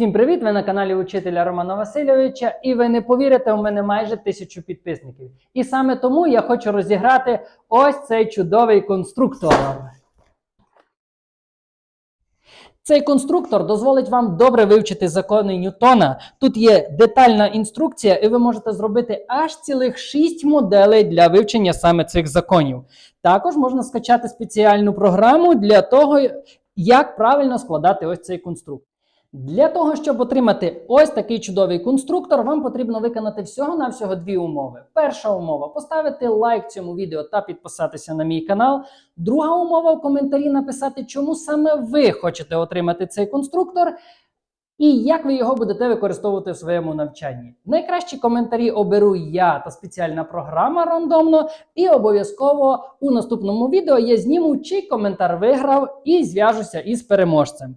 Всім привіт! Ви на каналі учителя Романа Васильовича, і ви не повірите, у мене майже тисячу підписників. І саме тому я хочу розіграти ось цей чудовий конструктор. Цей конструктор дозволить вам добре вивчити закони Ньютона. Тут є детальна інструкція, і ви можете зробити аж цілих 6 моделей для вивчення саме цих законів. Також можна скачати спеціальну програму для того, як правильно складати ось цей конструктор. Для того, щоб отримати ось такий чудовий конструктор, вам потрібно виконати всього-навсього дві умови. Перша умова поставити лайк цьому відео та підписатися на мій канал. Друга умова в коментарі написати, чому саме ви хочете отримати цей конструктор. І як ви його будете використовувати в своєму навчанні? Найкращі коментарі оберу я та спеціальна програма рандомно. І обов'язково у наступному відео я зніму, чий коментар виграв, і зв'яжуся із переможцем.